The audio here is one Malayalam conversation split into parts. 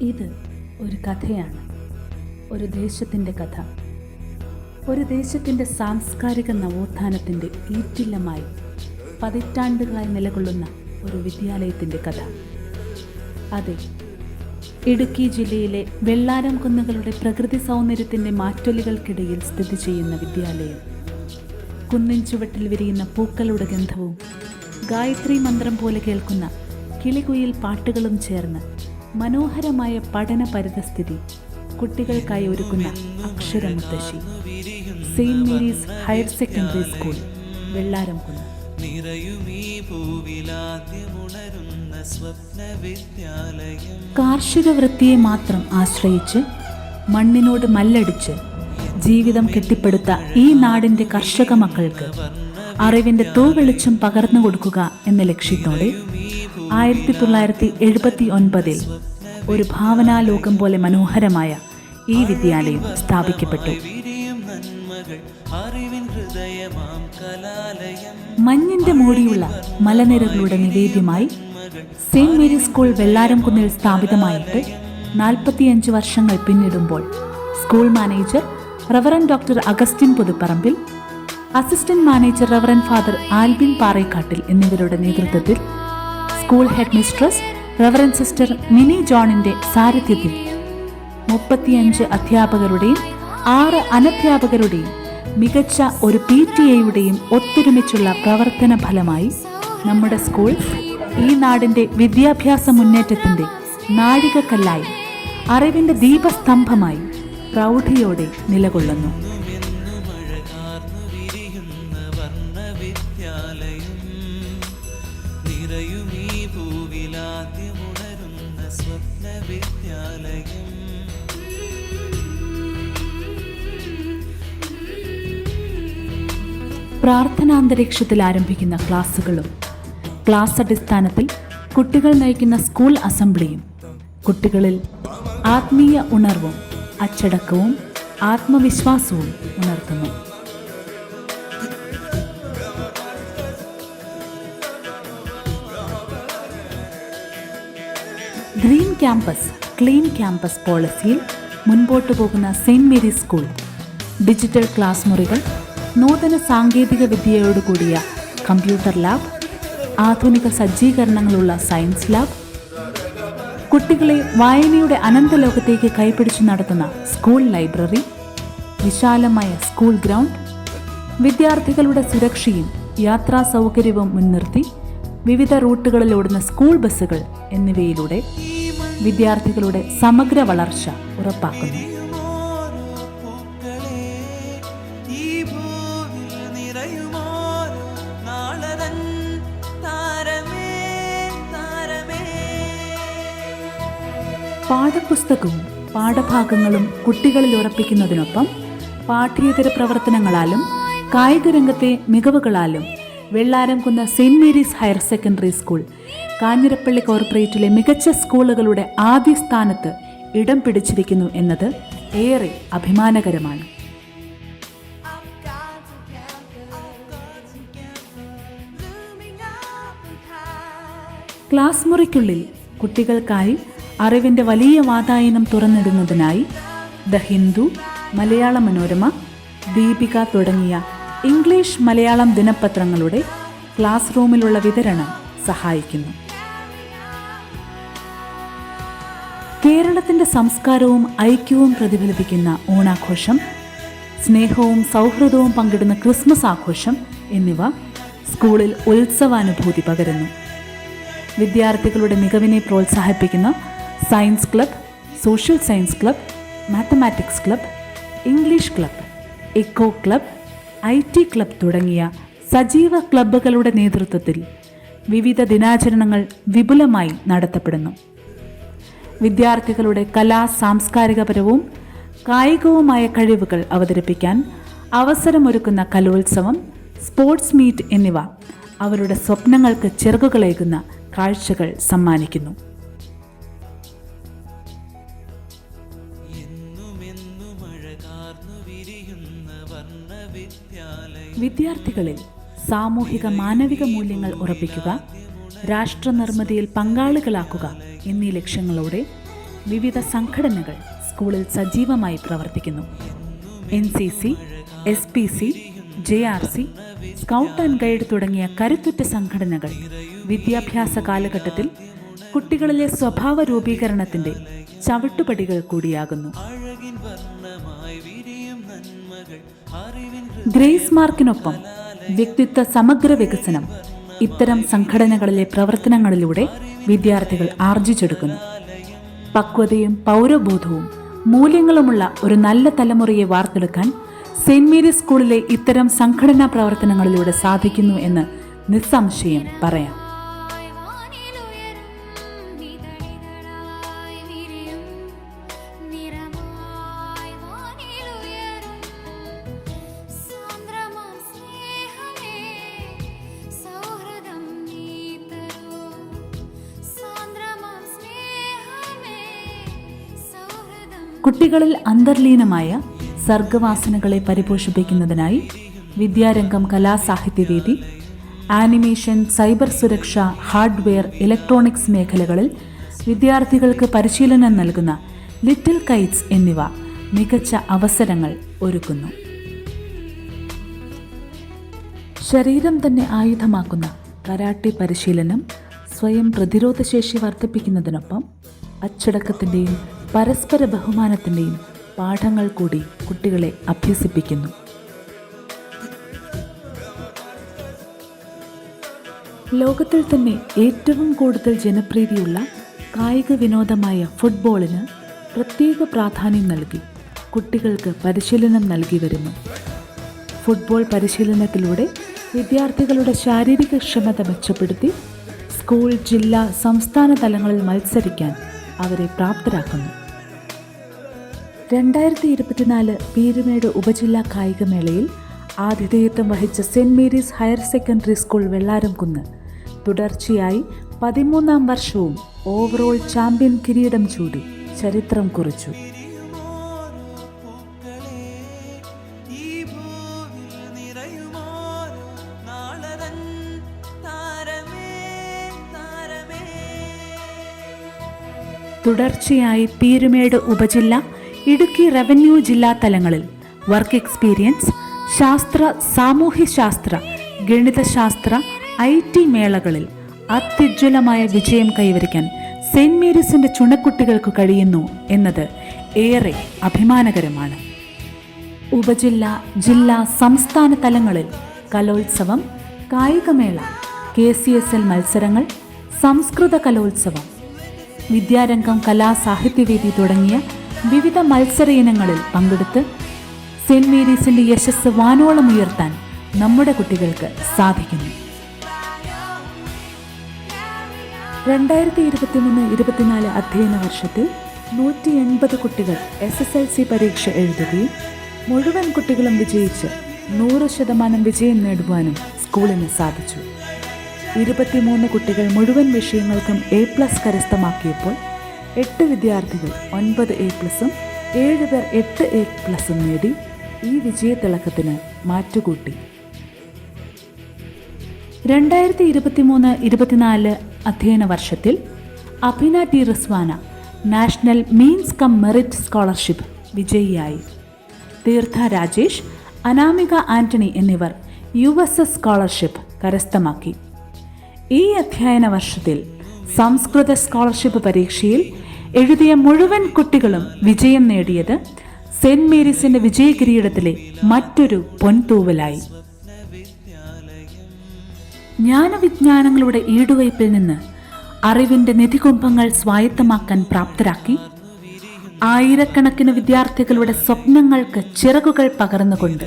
ഇത് ഒരു കഥയാണ്. ഒരു ദേശത്തിന്റെ കഥ. ഒരു ദേശത്തിന്റെ സാംസ്കാരിക നവോത്ഥാനത്തിന്റെ ഈറ്റില്ലമായി പതിറ്റാണ്ടുകളായി നിലകൊള്ളുന്ന ഒരു വിദ്യാലയത്തിന്റെ കഥ. അതെ ഇടുക്കി ജില്ലയിലെ വെള്ളാരം കുന്നുകളുടെ പ്രകൃതി സൗന്ദര്യത്തിന്റെ മാറ്റൊലികൾക്കിടയിൽ സ്ഥിതി ചെയ്യുന്ന വിദ്യാലയം. കുന്നിൻ ചുവട്ടിൽ വിരിയുന്ന പൂക്കളുടെ ഗന്ധവും ഗായത്രി മന്ത്രം പോലെ കേൾക്കുന്ന കിളികുയിൽ പാട്ടുകളും ചേർന്ന് മനോഹരമായ പഠന പരിതസ്ഥിതി കുട്ടികൾക്കായി ഒരുക്കുന്ന അക്ഷരമുത്തശ്ശി. Saint Mary's Higher Secondary School വിദ്യാലയം കാർഷിക വൃത്തിയെ മാത്രം ആശ്രയിച്ച് മണ്ണിനോട് മല്ലടിച്ച് ജീവിതം കെട്ടിപ്പടുത്ത ഈ നാടിന്റെ കർഷക മക്കൾക്ക് അറിവിന്റെ തൂവെളിച്ചം പകർന്നു കൊടുക്കുക എന്ന ലക്ഷ്യത്തോടെ ആയിരത്തി തൊള്ളായിരത്തി എഴുപത്തി ഒൻപതിൽ ഒരു ഭാവനാലോകം പോലെ മനോഹരമായ ഈ വിദ്യാലയം സ്ഥാപിക്കപ്പെട്ടു. മഞ്ഞിന്റെ മൂടിയുള്ള മലനിരകളുടെ നിവേദ്യമായി സെയിന്റ് മേരീസ് സ്കൂൾ വെള്ളാരംകുന്നിൽ സ്ഥാപിതമായിട്ട് നാൽപ്പത്തിയഞ്ച് വർഷങ്ങൾ പിന്നിടുമ്പോൾ school manager reverend doctor Augustine Puthuparambil assistant manager reverend father Albin Parekkattil എന്നിവരുടെ നേതൃത്വത്തിൽ school headmistress reverend sister Mini ജോണിന്റെ സാരഥ്യത്തിൽ മുപ്പത്തിയഞ്ച് അധ്യാപകരുടെയും ആറ് അനധ്യാപകരുടെയും മികച്ച ഒരു പി ടി എയുടെയും ഒത്തൊരുമിച്ചുള്ള പ്രവർത്തന ഫലമായി നമ്മുടെ സ്കൂൾ ഈ നാടിന്റെ വിദ്യാഭ്യാസ മുന്നേറ്റത്തിന്റെ നാഴികക്കല്ലായി അറിവിന്റെ ദീപസ്തംഭമായി പ്രൗഢിയോടെ നിലകൊള്ളുന്നു. നിറയുമീ പൂവിലാദ്യമുണരുന്ന സ്വപ്ന വിദ്യാലയം പ്രാർത്ഥനാന്തരീക്ഷത്തിൽ ആരംഭിക്കുന്ന ക്ലാസ്സുകളും ക്ലാസ് അടിസ്ഥാനത്തിൽ കുട്ടികൾ നയിക്കുന്ന സ്കൂൾ അസംബ്ലിയും കുട്ടികളിൽ ആത്മീയ ഉണർവും അച്ചടക്കവും ആത്മവിശ്വാസവും ഉണർത്തുന്നു. ഗ്രീൻ ക്യാമ്പസ് ക്ലീൻ ക്യാമ്പസ് പോളിസിയിൽ മുൻപോട്ട് പോകുന്ന Saint Mary's School digital class മുറികൾ നൂതന സാങ്കേതിക വിദ്യയോടുകൂടിയ കമ്പ്യൂട്ടർ ലാബ് ആധുനിക സജ്ജീകരണങ്ങളുള്ള സയൻസ് ലാബ് കുട്ടികളെ വായനയുടെ അനന്തലോകത്തേക്ക് കൈപിടിച്ചു നടത്തുന്ന സ്കൂൾ ലൈബ്രറി വിശാലമായ സ്കൂൾ ഗ്രൗണ്ട് വിദ്യാർത്ഥികളുടെ സുരക്ഷയും യാത്രാ സൗകര്യവും മുൻനിർത്തി വിവിധ റൂട്ടുകളിലോടുന്ന സ്കൂൾ ബസ്സുകൾ എന്നിവയിലൂടെ വിദ്യാർത്ഥികളുടെ സമഗ്ര വളർച്ച ഉറപ്പാക്കുന്നു. പാഠപുസ്തകവും പാഠഭാഗങ്ങളും കുട്ടികളിൽ ഉറപ്പിക്കുന്നതിനൊപ്പം പാഠ്യേതര പ്രവർത്തനങ്ങളാലും കായിക രംഗത്തെ മികവുകളാലും Vellaramkunnu saint Mary's higher secondary school Kanjirappally കോർപ്പറേറ്റിലെ മികച്ച സ്കൂളുകളുടെ ആദ്യ സ്ഥാനത്ത് ഇടം പിടിച്ചിരിക്കുന്നു എന്നത് ഏറെ അഭിമാനകരമാണ്. ക്ലാസ് മുറിക്കുള്ളിൽ കുട്ടികൾക്കായി അറിവിന്റെ വലിയ വാതായനം തുറന്നിടുന്നതിനായി ദ ഹിന്ദു മലയാള മനോരമ ദീപിക തുടങ്ങിയ ഇംഗ്ലീഷ് മലയാളം ദിനപത്രങ്ങളുടെ ക്ലാസ് റൂമിലുള്ള വിതരണം സഹായിക്കുന്നു. കേരളത്തിന്റെ സംസ്കാരവും ഐക്യവും പ്രതിഫലിപ്പിക്കുന്ന ഓണാഘോഷം സ്നേഹവും സൗഹൃദവും പങ്കിടുന്ന ക്രിസ്മസ് ആഘോഷം എന്നിവ സ്കൂളിൽ ഉത്സവാനുഭൂതി പകരുന്നു. വിദ്യാർത്ഥികളുടെ മികവിനെ പ്രോത്സാഹിപ്പിക്കുന്ന science club social science club mathematics club English club eco club I T club തുടങ്ങിയ സജീവ ക്ലബ്ബുകളുടെ നേതൃത്വത്തിൽ വിവിധ ദിനാചരണങ്ങൾ വിപുലമായി നടത്തപ്പെടുന്നു. വിദ്യാർത്ഥികളുടെ കലാ സാംസ്കാരികപരവും കായികവുമായ കഴിവുകൾ അവതരിപ്പിക്കാൻ അവസരമൊരുക്കുന്ന കലോത്സവം സ്പോർട്സ് മീറ്റ് എന്നിവ അവരുടെ സ്വപ്നങ്ങൾക്ക് ചിറകുകളേകുന്ന കാഴ്ചകൾ സമ്മാനിക്കുന്നു. വിദ്യാർത്ഥികളിൽ സാമൂഹിക മാനവിക മൂല്യങ്ങൾ ഉറപ്പിക്കുക രാഷ്ട്രനിർമ്മിതിയിൽ പങ്കാളികളാക്കുക എന്നീ ലക്ഷ്യങ്ങളോടെ വിവിധ സംഘടനകൾ സ്കൂളിൽ സജീവമായി പ്രവർത്തിക്കുന്നു. N C C S P C J R C scout and guide തുടങ്ങിയ കരുത്തുറ്റ സംഘടനകൾ വിദ്യാഭ്യാസ കാലഘട്ടത്തിൽ കുട്ടികളിലെ സ്വഭാവ രൂപീകരണത്തിന്റെ ചവിട്ടുപടികൾ കൂടിയാകുന്നു. ഗ്രേസ് മാർക്കിനൊപ്പം വ്യക്തിത്വ സമഗ്ര വികസനം ഇത്തരം സംഘടനകളിലെ പ്രവർത്തനങ്ങളിലൂടെ വിദ്യാർത്ഥികൾ ആർജിച്ചെടുക്കുന്നു. പക്വതയും പൗരബോധവും മൂല്യങ്ങളുമുള്ള ഒരു നല്ല തലമുറയെ വാർത്തെടുക്കാൻ സെന്റ് മേരീസ് സ്കൂളിലെ ഇത്തരം സംഘടനാ പ്രവർത്തനങ്ങളിലൂടെ സാധിക്കുന്നു എന്ന് നിസ്സംശയം പറയാം. കുട്ടികളിൽ അന്തർലീനമായ സർഗവാസനകളെ പരിപോഷിപ്പിക്കുന്നതിനായി വിദ്യാരംഗം കലാസാഹിത്യവേദി ആനിമേഷൻ സൈബർ സുരക്ഷ ഹാർഡ്വെയർ ഇലക്ട്രോണിക്സ് മേഖലകളിൽ വിദ്യാർത്ഥികൾക്ക് പരിശീലനം നൽകുന്ന ലിറ്റിൽ കൈറ്റ്സ് എന്നിവ മികച്ച അവസരങ്ങൾ ഒരുക്കുന്നു. ശരീരം തന്നെ ആയുധമാക്കുന്ന കരാട്ടി പരിശീലനം സ്വയം പ്രതിരോധശേഷി വർദ്ധിപ്പിക്കുന്നതിനൊപ്പം അച്ചടക്കത്തിന്റെയും പരസ്പര ബഹുമാനത്തിന്റെയും പാഠങ്ങൾ കൂടി കുട്ടികളെ അഭ്യസിപ്പിക്കുന്നു. ലോകത്തിൽ തന്നെ ഏറ്റവും കൂടുതൽ ജനപ്രീതിയുള്ള കായിക വിനോദമായ ഫുട്ബോളിന് പ്രത്യേക പ്രാധാന്യം നൽകി കുട്ടികൾക്ക് പരിശീലനം നൽകി വരുന്നു. ഫുട്ബോൾ പരിശീലനത്തിലൂടെ വിദ്യാർത്ഥികളുടെ ശാരീരിക ക്ഷമത മെച്ചപ്പെടുത്തി സ്കൂൾ ജില്ലാ സംസ്ഥാന തലങ്ങളിൽ മത്സരിക്കാൻ അവരെ പ്രാപ്തരാക്കുന്നു. രണ്ടായിരത്തി ഇരുപത്തിനാല് പീരുമേട് ഉപജില്ലാ കായികമേളയിൽ ആതിഥേയത്വം വഹിച്ച saint Mary's higher secondary school Vellaramkunnu. തുടർച്ചയായി പതിമൂന്നാം വർഷവും ഓവറോൾ ചാമ്പ്യൻ കിരീടം ചൂടി ചരിത്രം കുറിച്ചു. തുടർച്ചയായി പീരുമേട് ഉപജില്ല ഇടുക്കി റവന്യൂ ജില്ലാ തലങ്ങളിൽ വർക്ക് എക്സ്പീരിയൻസ് ശാസ്ത്ര സാമൂഹ്യശാസ്ത്ര ഗണിതശാസ്ത്ര ഐ ടി മേളകളിൽ അത്യുജ്വലമായ വിജയം കൈവരിക്കാൻ സെന്റ് മേരീസിന്റെ ചുണക്കുട്ടികൾക്ക് കഴിയുന്നു എന്നത് ഏറെ അഭിമാനകരമാണ്. ഉപജില്ല ജില്ലാ സംസ്ഥാന തലങ്ങളിൽ കലോത്സവം കായികമേള കെ സി എസ് എൽ മത്സരങ്ങൾ സംസ്കൃത കലോത്സവം വിദ്യാരംഗം കലാസാഹിത്യവേദി തുടങ്ങിയ വിവിധ മത്സര ഇനങ്ങളിൽ പങ്കെടുത്ത് സെന്റ് മേരീസിന്റെ യശസ് വാനോളം ഉയർത്താൻ നമ്മുടെ കുട്ടികൾക്ക് സാധിക്കുന്നു. രണ്ടായിരത്തി ഇരുപത്തിമൂന്ന് ഇരുപത്തിനാല് അധ്യയന വർഷത്തിൽ നൂറ്റി എൺപത് കുട്ടികൾ എസ് എസ് എൽ സി പരീക്ഷ എഴുതുകയും മുഴുവൻ കുട്ടികളും വിജയിച്ച് നൂറ് ശതമാനം വിജയം നേടുവാനും സ്കൂളിന് സാധിച്ചു. ഇരുപത്തിമൂന്ന് കുട്ടികൾ മുഴുവൻ വിഷയങ്ങൾക്കും എ പ്ലസ് കരസ്ഥമാക്കിയപ്പോൾ എട്ട് വിദ്യാർത്ഥികൾ ഒൻപത് എ പ്ലസും ഏഴ് പേർ എട്ട് എ പ്ലസും നേടി ഈ വിജയത്തിളക്കത്തിന് മാറ്റുകൂട്ടി. രണ്ടായിരത്തി ഇരുപത്തിമൂന്ന് ഇരുപത്തിനാല് അധ്യയന വർഷത്തിൽ Abhina T Rizwana national means cum merit scholarship വിജയിയായി. Theertha Rajesh Anamika Antony എന്നിവർ യു എസ് എസ് സ്കോളർഷിപ്പ് കരസ്ഥമാക്കി. ഈ അധ്യയന വർഷത്തിൽ സംസ്കൃത സ്കോളർഷിപ്പ് പരീക്ഷയിൽ എഴുതിയ മുഴുവൻ കുട്ടികളും വിജയം നേടിയത് സെന്റ് മേരീസിന്റെ വിജയകിരീടത്തിലെ മറ്റൊരു പൊൻതൂവലായി. ജ്ഞാനവിജ്ഞാനങ്ങളുടെ ഈടുവയ്പിൽ നിന്ന് അറിവിന്റെ നിധികുംഭങ്ങൾ സ്വായത്തമാക്കാൻ പ്രാപ്തരാക്കി ആയിരക്കണക്കിന് വിദ്യാർത്ഥികളുടെ സ്വപ്നങ്ങൾക്ക് ചിറകുകൾ പകർന്നുകൊണ്ട്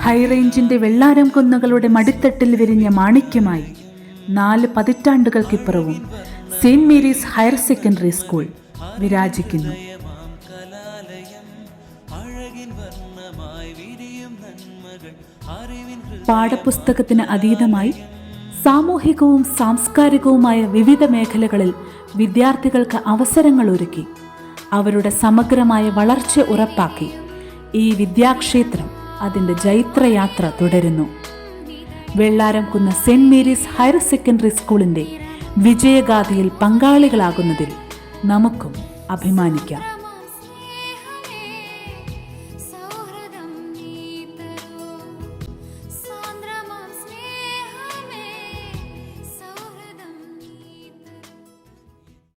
ഹൈറേഞ്ചിന്റെ വെള്ളാരം കുന്നുകളുടെ മടിത്തട്ടിൽ വിരിഞ്ഞ മാണിക്യമായി നാല് പതിറ്റാണ്ടുകൾക്കിപ്പുറവും saint Mary's higher secondary school വിരാജിക്കുന്നു. പാഠപുസ്തകത്തിന് അതീതമായി സാമൂഹികവും സാംസ്കാരികവുമായ വിവിധ മേഖലകളിൽ വിദ്യാർത്ഥികൾക്ക് അവസരങ്ങൾ ഒരുക്കി. അവരുടെ സമഗ്രമായ വളർച്ച ഉറപ്പാക്കി. ഈ വിദ്യാക്ഷേത്രം അതിന്റെ ജൈത്രയാത്ര തുടരുന്നു. വെള്ളാരം കുന്ന് സെന്റ് മേരീസ് ഹയർ സെക്കൻഡറി സ്കൂളിന്റെ വിജയഗാഥയിൽ പങ്കാളികളാകുന്നതിൽ നമുക്കും അഭിമാനിക്കാം.